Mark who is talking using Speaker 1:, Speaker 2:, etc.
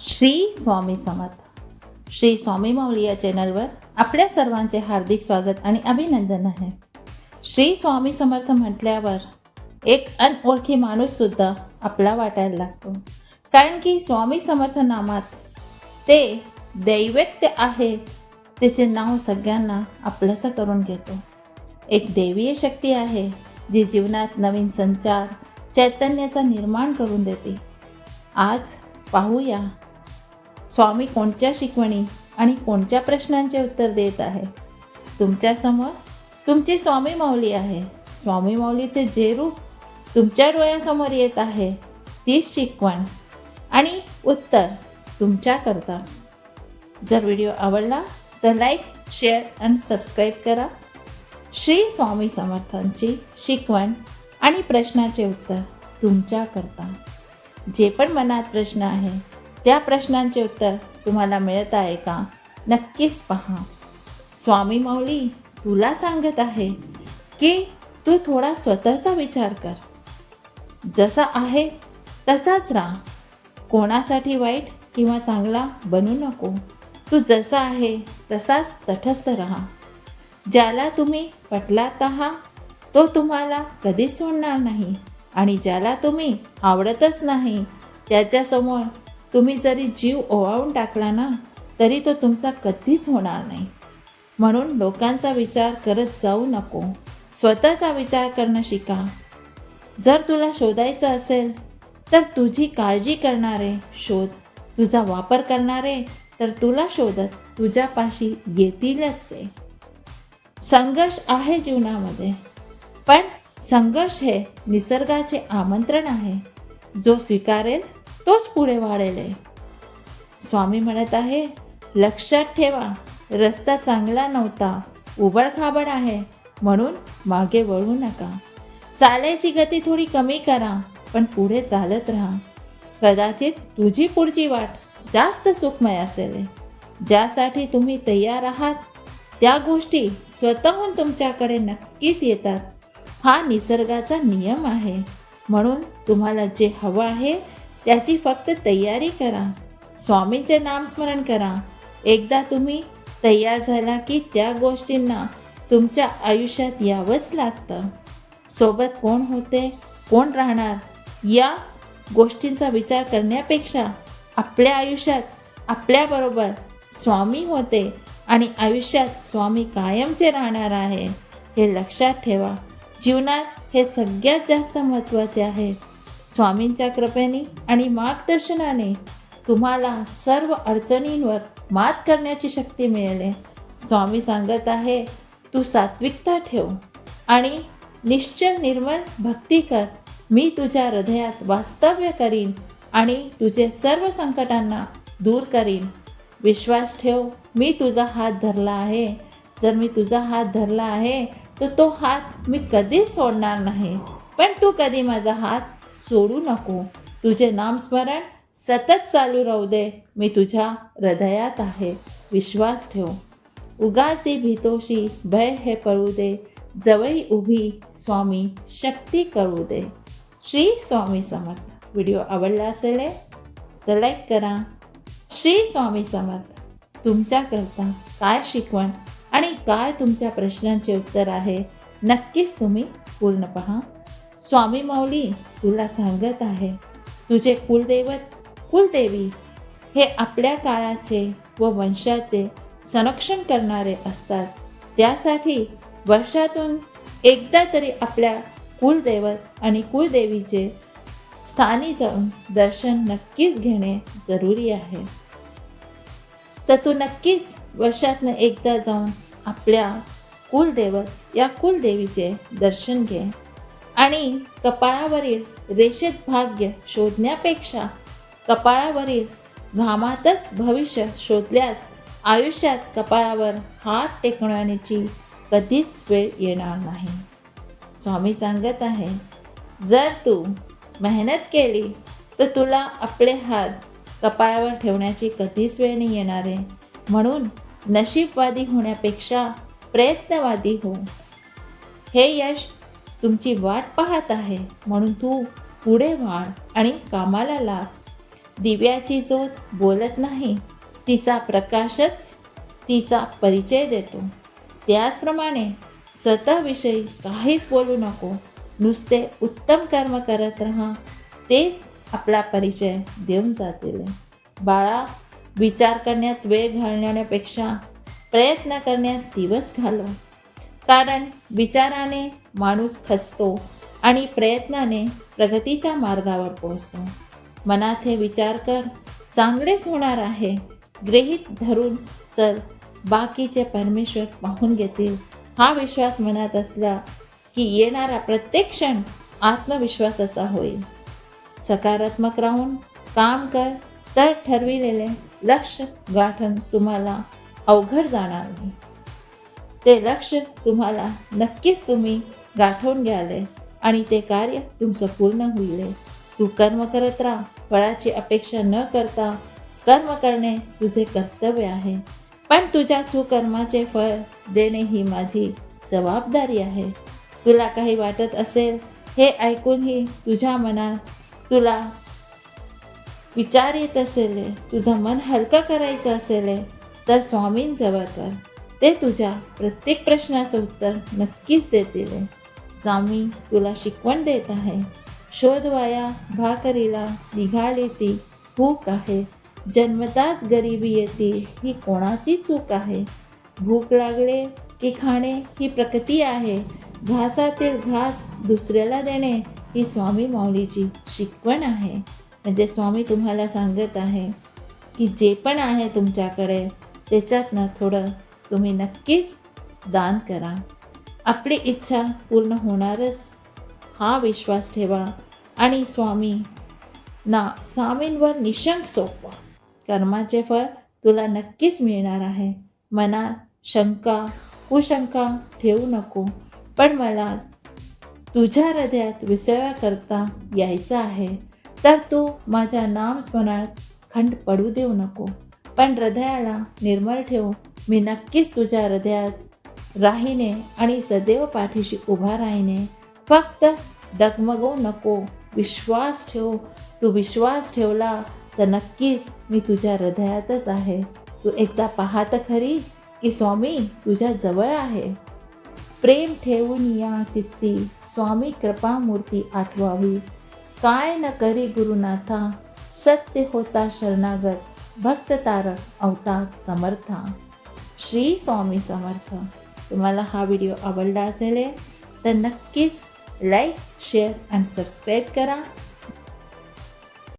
Speaker 1: श्री स्वामी समर्थ. श्री स्वामी माऊली या चॅनलवर आपल्या सर्वांचे हार्दिक स्वागत आणि अभिनंदन आहे. श्री स्वामी समर्थ म्हटल्यावर एक अनओळखी माणूससुद्धा आपला वाटायला लागतो. कारण की स्वामी समर्थ नामात ते दैवत्य आहे त्याचे नाव सगळ्यांना आपलंसं करून घेतो. एक देवीय शक्ती आहे जी जीवनात नवीन संचार चैतन्याचा निर्माण करून देते. आज पाहूया स्वामी कोणत्या शिकवणी आणि कोणत्या प्रश्नांचे उत्तर देत आहे? तुमच्यासमोर तुमची स्वामी माऊली आहे. स्वामी माऊलीचे जे रूप तुमच्या डोळ्यासमोर येत आहे तीच शिकवण आणि उत्तर तुमच्याकरता. जर व्हिडिओ आवडला तर लाईक शेअर आणि सबस्क्राईब करा. श्री स्वामी समर्थांची शिकवण आणि प्रश्नाचे उत्तर तुमच्याकरता. जे पण मनात प्रश्न आहे त्या प्रश्नांचे उत्तर तुम्हाला मिळत आहे का? नक्कीच पहा. स्वामी माऊली तुला सांगत आहे की तू थोडा स्वतःचा विचार कर. जसा आहे तसाच राहा. कोणासाठी वाईट किंवा चांगला बनू नको. तू जसा आहे तसाच तटस्थ राहा. ज्याला तुम्ही पटलात आहात तो तुम्हाला कधीच सोडणार नाही. आणि ज्याला तुम्ही आवडतच नाही त्याच्यासमोर तुम्ही जरी जीव ओवाळून टाकला ना तरी तो तुमचा कधीच होणार नाही. म्हणून लोकांचा विचार करत जाऊ नको. स्वतःचा विचार करणं शिका. जर तुला शोधायचं असेल तर तुझी काळजी करणारे शोध. तुझा वापर करणारे तर तुला शोधत तुझ्यापाशी येतीलच आहे. संघर्ष आहे जीवनामध्ये पण संघर्ष हे निसर्गाचे आमंत्रण आहे. जो स्वीकारेल तोच पुढे वाढेल आहे. स्वामी म्हणत आहे लक्षात ठेवा रस्ता चांगला नव्हता उबडखाबड आहे म्हणून मागे वळू नका. चालायची गती थोडी कमी करा पण पुढे चालत राहा. कदाचित तुझी पुढची वाट जास्त सुखमय असेल ज्यासाठी तुम्ही तयार आहात त्या गोष्टी स्वतःहून तुमच्याकडे नक्कीच येतात. हा निसर्गाचा नियम आहे. म्हणून तुम्हाला जे हवं आहे त्याची फक्त तयारी करा. स्वामींचे नामस्मरण करा. एकदा तुम्ही तयार झाला की त्या गोष्टींना तुमच्या आयुष्यात यावंच लागतं. सोबत कोण होते कोण राहणार या गोष्टींचा विचार करण्यापेक्षा आपल्या आयुष्यात आपल्याबरोबर स्वामी होते आणि आयुष्यात स्वामी कायमचे राहणार आहे हे लक्षात ठेवा. जीवनात हे सगळ्यात जास्त महत्त्वाचे आहे. स्वामींच्या कृपेने आणि मार्गदर्शनाने तुम्हाला सर्व अडचणींवर मात करण्याची शक्ती मिळेल. स्वामी सांगत आहे तू सात्विकता ठेव आणि निश्चल निर्मल भक्ती कर. मी तुझ्या हृदयात वास्तव्य करीन आणि तुझे सर्व संकटांना दूर करीन. विश्वास ठेव मी तुझा हात धरला आहे. जर मी तुझा हात धरला आहे तर तो हात मी कधीच सोडणार नाही. पण तू कधी माझा हात सोडू नको. तुझे नामस्मरण सतत चालू राहू दे. मी तुझ्या हृदयात आहे. विश्वास ठेव. उगाची भीतोशी भय हे पळू दे. जवळी उभी स्वामी शक्ती कळू दे. श्री स्वामी समर्थ. व्हिडिओ आवडला असेल तर लाईक करा. श्री स्वामी समर्थ. तुमच्याकरता काय शिकवण आणि काय तुमच्या प्रश्नांचे उत्तर आहे नक्कीच तुम्ही पूर्ण पहा. स्वामी माऊली तुला सांगत आहे तुझे कुलदैवत कुलदेवी हे आपल्या काळाचे व वंशाचे संरक्षण करणारे असतात. त्यासाठी वर्षातून एकदा तरी आपल्या कुलदैवत आणि कुलदेवीचे स्थानी जाऊन दर्शन नक्कीच घेणे जरुरी आहे. तर तू नक्कीच वर्षातनं एकदा जाऊन आपल्या कुलदेवत या कुलदेवीचे दर्शन घे. आणि कपाळावरील रेषेत भाग्य शोधण्यापेक्षा कपाळावरील घामातच भविष्य शोधल्यास आयुष्यात कपाळावर हात टेकवण्याची कधीच वेळ येणार नाही. स्वामी सांगत आहे जर तू मेहनत केली तर तुला आपले हात कपाळावर ठेवण्याची कधीच वेळ नाही येणार आहे. म्हणून नशीबवादी होण्यापेक्षा प्रयत्नवादी हो. हे यश तुमची वाट पाहत आहे. म्हणून तू पुढे वाढ आणि कामाला लाग. दिव्याची ज्योत बोलत नाही. तिचा प्रकाशच तिचा परिचय देतो. त्याचप्रमाणे स्वतःविषयी काहीच बोलू नको. नुसते उत्तम कर्म करत राहा. तेच आपला परिचय देऊन जातील. बाळा विचार करण्यात वेळ घालवण्यापेक्षा प्रयत्न करण्यात दिवस घालव. कारण विचाराने माणूस खचतो आणि प्रयत्नाने प्रगतीच्या मार्गावर पोहोचतो. मनात हे विचार कर चांगलेच होणार आहे. गृहीत धरून चल बाकीचे परमेश्वर पाहून घेतील. हा विश्वास मनात असला की येणारा प्रत्येक क्षण आत्मविश्वासाचा होईल. सकारात्मक राहून काम कर तर ठरविलेले लक्ष गाठण तुम्हाला अवघड जाणार नाही. ते लक्ष तुम्हाला नक्कीच तुम्ही गाठवून घ्याले आणि ते कार्य तुमचं पूर्ण होईल. तू कर्म करत राहा फळाची अपेक्षा न करता कर्म करणे तुझे कर्तव्य आहे. पण तुझ्या सुकर्माचे फळ देणे ही माझी जबाबदारी आहे. तुला काही वाटत असेल हे ऐकूनही तुझ्या मनात तुला विचार येत असेल तुझं मन हलकं करायचं असेल तर स्वामींजवळ कर. ते तुझ्या प्रत्येक प्रश्नाचं उत्तर नक्कीच देतील. स्वामी तुला शिकवण देत आहे. शोधवाया भाकरीला निघाली ती भूक आहे. जन्मताच गरिबी येते ही कोणाची चूक आहे? भूक लागले की खाणे ही प्रकृती आहे. घासातील घास दुसऱ्याला देणे ही स्वामी माऊलीची शिकवण आहे. म्हणजे स्वामी तुम्हाला सांगत आहे की जे पण आहे तुमच्याकडे त्याच्यातनं थोडं तुम्ही नक्कीच दान करा. आपली इच्छा पूर्ण होणारच. हा विश्वास ठेवा आणि स्वामी ना स्वामींवर निशंक सोपवा. कर्माचे फळ तुला नक्कीच मिळणार आहे. मनात शंका कुशंका ठेवू नको. पण मला तुझ्या हृदयात विसर्या करता यायचं आहे. तर तू माझ्या नामस्मरणात खंड पडू देऊ नको. पण हृदयाला निर्मळ ठेव. मी नक्कीच तुझ्या हृदयात राहीने आणि सदैव पाठीशी उभा राहीने फक्त डगमगू नको. विश्वास ठेव. तू विश्वास ठेवला तर नक्कीच मी तुझ्या हृदयातच आहे. तू एकदा पाहत खरी की स्वामी तुझ्या जवळ आहे. प्रेम ठेवून या चित्ती. स्वामी कृपामूर्ती आठवावी. काय न करी गुरुनाथा. सत्य होता शरणागत. भक्त तारक अवतार समर्था. श्री स्वामी समर्थ. तुम्हाला हा व्हिडिओ आवडला असेल तर नक्कीच लाईक शेअर आणि सबस्क्राईब करा.